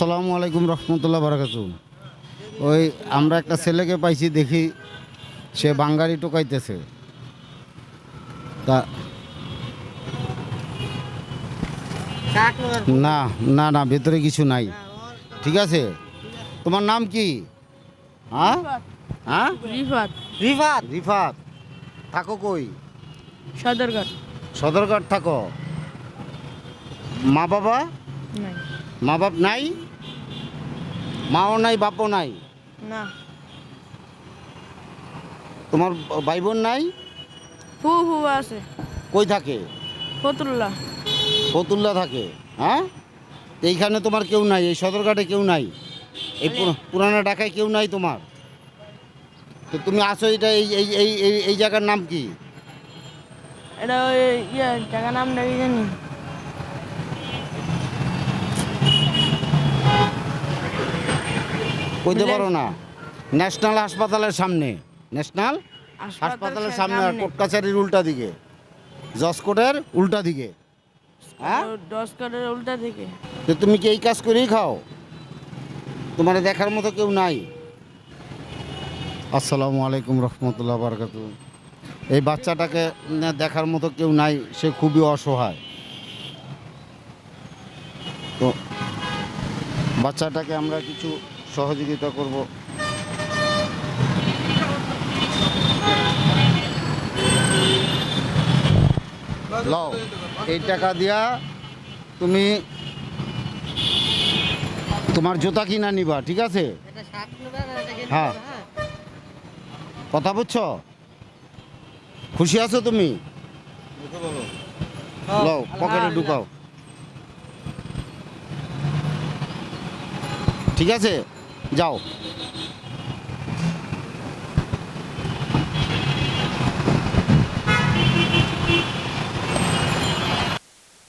আসসালামু আলাইকুম রহমতুল্লাহ বারাকাত ওই আমরা একটা ছেলেকে পাইছি দেখি সে বাঙ্গারি টোকাইতেছে। তা না না না ভেতরে কিছু নাই। ঠিক আছে? তোমার নাম কি? হ্যাঁ? হ্যাঁ? রিফাত। রিফাত? রিফাত। থাকো কই? সদরঘাট। সদরঘাট থাকো। মা বাবা? মা বাপ নাই? মাও নাই বাপও নাই। না। তোমার ভাই বোন নাই? হু হু আছে। কই থাকে? ফতুল্লাহ ফতুল্লা থাকে হ্যাঁ? এইখানে তোমার কেউ নাই এই সদরঘাটে কেউ নাই। এই পুরা- পুরানা ঢাকায় কেউ নাই তোমার? তো তুমি আসো এটা এই এই এই এই- জায়গার নাম কি? এটা ওই ইয়ে জায়গা নামটা কি জানি? কইতে পারো না। ন্যাশনাল হাসপাতালের সামনে। ন্যাশনাল হাসপাতালের সামনে আর কোর্ট কাছারির উল্টা দিকে। জসকোটের উল্টা দিকে। হ্যাঁ? দশ কাটের উল্টা থেকে তো তুমি কি এই কাজ করেই খাও? তোমার দেখার মতো কেউ নাই। আসসালামু আলাইকুম রহমতুল্লাহ বারকাত এই বাচ্চাটাকে দেখার মতো কেউ নাই সে খুবই অসহায়। তো বাচ্চাটাকে আমরা কিছু সহযোগিতা করব। লও এই টাকা দিয়া তুমি তোমার জুতা কিনা নিবা ঠিক আছে? হ্যাঁ। কথা বুঝছ? খুশি আছো তুমি? লও পকেটে ঢুকাও। ঠিক আছে? যাও